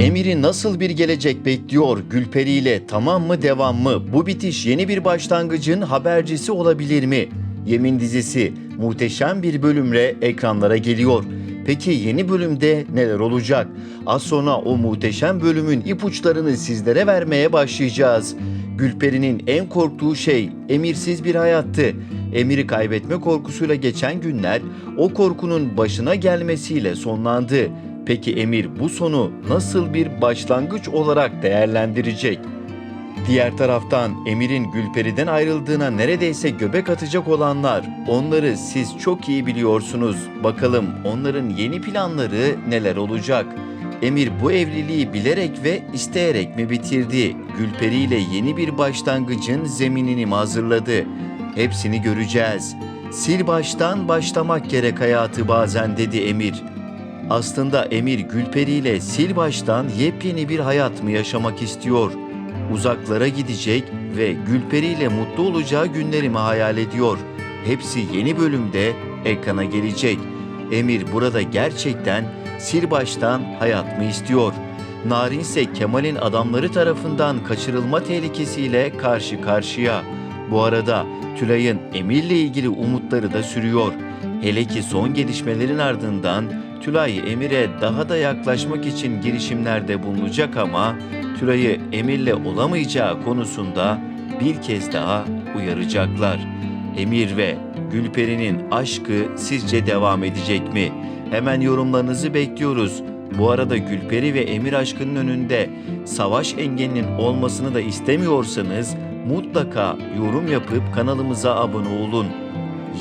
Emir'i nasıl bir gelecek bekliyor? Gülperi ile tamam mı devam mı? Bu bitiş yeni bir başlangıcın habercisi olabilir mi? Yemin dizisi muhteşem bir bölümle ekranlara geliyor. Peki yeni bölümde neler olacak? Az sonra o muhteşem bölümün ipuçlarını sizlere vermeye başlayacağız. Gülperi'nin en korktuğu şey emirsiz bir hayattı. Emir'i kaybetme korkusuyla geçen günler o korkunun başına gelmesiyle sonlandı. Peki Emir bu sonu nasıl bir başlangıç olarak değerlendirecek? Diğer taraftan Emir'in Gülperi'den ayrıldığına neredeyse göbek atacak olanlar, onları siz çok iyi biliyorsunuz. Bakalım onların yeni planları neler olacak? Emir bu evliliği bilerek ve isteyerek mi bitirdi? Gülperi ile yeni bir başlangıcın zeminini mi hazırladı? Hepsini göreceğiz. Sil baştan başlamak gerek hayatı bazen dedi Emir. Aslında Emir Gülperi ile sil baştan yepyeni bir hayat mı yaşamak istiyor? Uzaklara gidecek ve Gülperi ile mutlu olacağı günleri mi hayal ediyor? Hepsi yeni bölümde ekrana gelecek. Emir burada gerçekten sil baştan hayat mı istiyor? Narin ise Kemal'in adamları tarafından kaçırılma tehlikesiyle karşı karşıya. Bu arada Tülay'ın Emir'le ilgili umutları da sürüyor. Hele ki son gelişmelerin ardından Tülay Emir'e daha da yaklaşmak için girişimlerde bulunacak ama Tülay'ı Emir'le olamayacağı konusunda bir kez daha uyaracaklar. Emir ve Gülperi'nin aşkı sizce devam edecek mi? Hemen yorumlarınızı bekliyoruz. Bu arada Gülperi ve Emir aşkının önünde savaş engelinin olmasını da istemiyorsanız mutlaka yorum yapıp kanalımıza abone olun.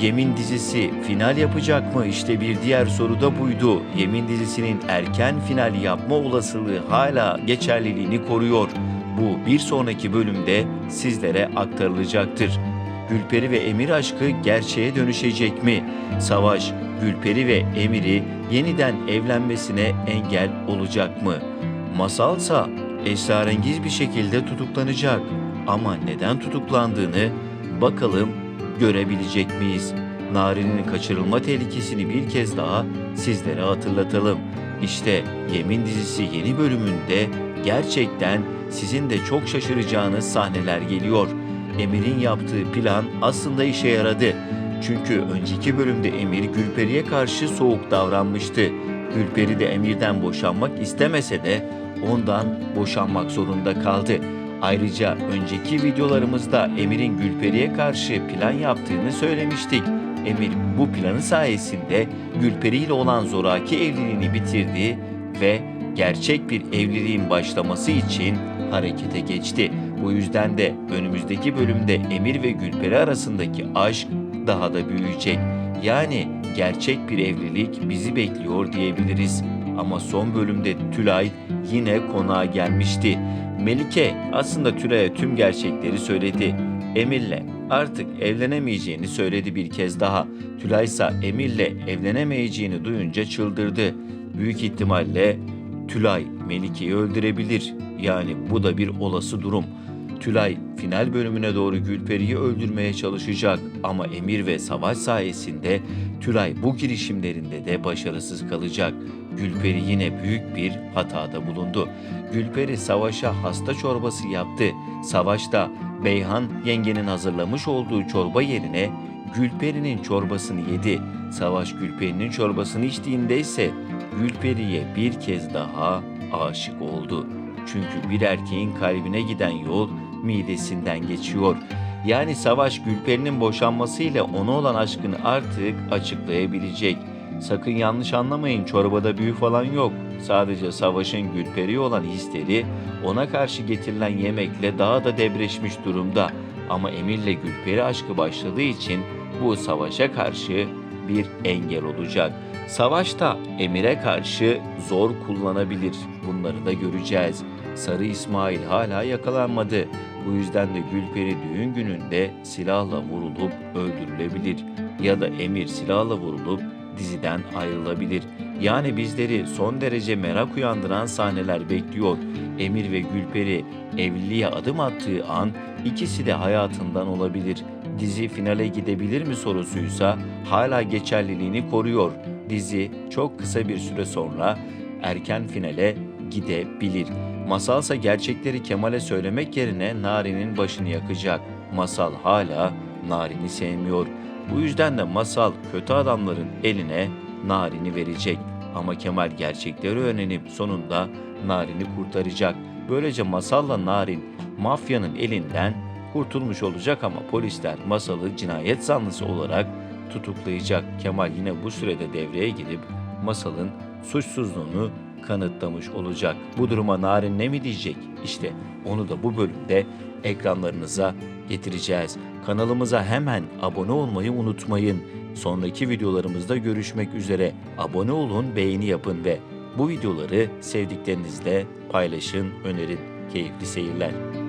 Yemin dizisi final yapacak mı? İşte bir diğer soru da buydu. Yemin dizisinin erken final yapma olasılığı hala geçerliliğini koruyor. Bu bir sonraki bölümde sizlere aktarılacaktır. Gülperi ve Emir aşkı gerçeğe dönüşecek mi? Savaş, Gülperi ve Emir'i yeniden evlenmesine engel olacak mı? Masalsa esrarengiz bir şekilde tutuklanacak. Ama neden tutuklandığını bakalım görebilecek miyiz? Nari'nin kaçırılma tehlikesini bir kez daha sizlere hatırlatalım. İşte Yemin dizisi yeni bölümünde gerçekten sizin de çok şaşıracağınız sahneler geliyor. Emir'in yaptığı plan aslında işe yaradı. Çünkü önceki bölümde Emir Gülperi'ye karşı soğuk davranmıştı. Gülperi de Emir'den boşanmak istemese de ondan boşanmak zorunda kaldı. Ayrıca önceki videolarımızda Emir'in Gülperi'ye karşı plan yaptığını söylemiştik. Emir bu planı sayesinde Gülperi ile olan zoraki evliliğini bitirdi ve gerçek bir evliliğin başlaması için harekete geçti. Bu yüzden de önümüzdeki bölümde Emir ve Gülperi arasındaki aşk daha da büyüyecek. Yani gerçek bir evlilik bizi bekliyor diyebiliriz. Ama son bölümde Tülay yine konağa gelmişti. Melike aslında Tülay'a tüm gerçekleri söyledi. Emir'le artık evlenemeyeceğini söyledi bir kez daha. Tülay ise Emir'le evlenemeyeceğini duyunca çıldırdı. Büyük ihtimalle Tülay Melike'yi öldürebilir. Yani bu da bir olası durum. Tülay final bölümüne doğru Gülperi'yi öldürmeye çalışacak ama Emir ve Savaş sayesinde Tülay bu girişimlerinde de başarısız kalacak. Gülperi yine büyük bir hatada bulundu. Gülperi Savaş'a hasta çorbası yaptı. Savaş da Beyhan yengenin hazırlamış olduğu çorba yerine Gülperi'nin çorbasını yedi. Savaş Gülperi'nin çorbasını içtiğinde ise Gülperi'ye bir kez daha aşık oldu. Çünkü bir erkeğin kalbine giden yol midesinden geçiyor. Yani Savaş Gülperi'nin boşanmasıyla ona olan aşkını artık açıklayabilecek. Sakın yanlış anlamayın çorbada büyü falan yok. Sadece Savaş'ın Gülperi'ye olan hisleri ona karşı getirilen yemekle daha da debreşmiş durumda. Ama Emir'le Gülperi aşkı başladığı için bu Savaş'a karşı bir engel olacak. Savaş da Emir'e karşı zor kullanabilir. Bunları da göreceğiz. Sarı İsmail hala yakalanmadı. Bu yüzden de Gülperi düğün gününde silahla vurulup öldürülebilir. Ya da Emir silahla vurulup diziden ayrılabilir. Yani bizleri son derece merak uyandıran sahneler bekliyor. Emir ve Gülperi evliliğe adım attığı an ikisi de hayatından olabilir. Dizi finale gidebilir mi sorusuysa hala geçerliliğini koruyor. Dizi çok kısa bir süre sonra erken finale gidebilir. Masalsa gerçekleri Kemal'e söylemek yerine Nari'nin başını yakacak. Masal hala Narin'i sevmiyor. Bu yüzden de Masal kötü adamların eline Narin'i verecek. Ama Kemal gerçekleri öğrenip sonunda Narin'i kurtaracak. Böylece Masal'la Narin mafyanın elinden kurtulmuş olacak ama polisler Masal'ı cinayet zanlısı olarak tutuklayacak. Kemal yine bu sürede devreye girip Masal'ın suçsuzluğunu kanıtlamış olacak. Bu duruma Narin ne mi diyecek? İşte onu da bu bölümde ekranlarınıza getireceğiz. Kanalımıza hemen abone olmayı unutmayın. Sonraki videolarımızda görüşmek üzere. Abone olun, beğeni yapın ve bu videoları sevdiklerinizle paylaşın, önerin. Keyifli seyirler.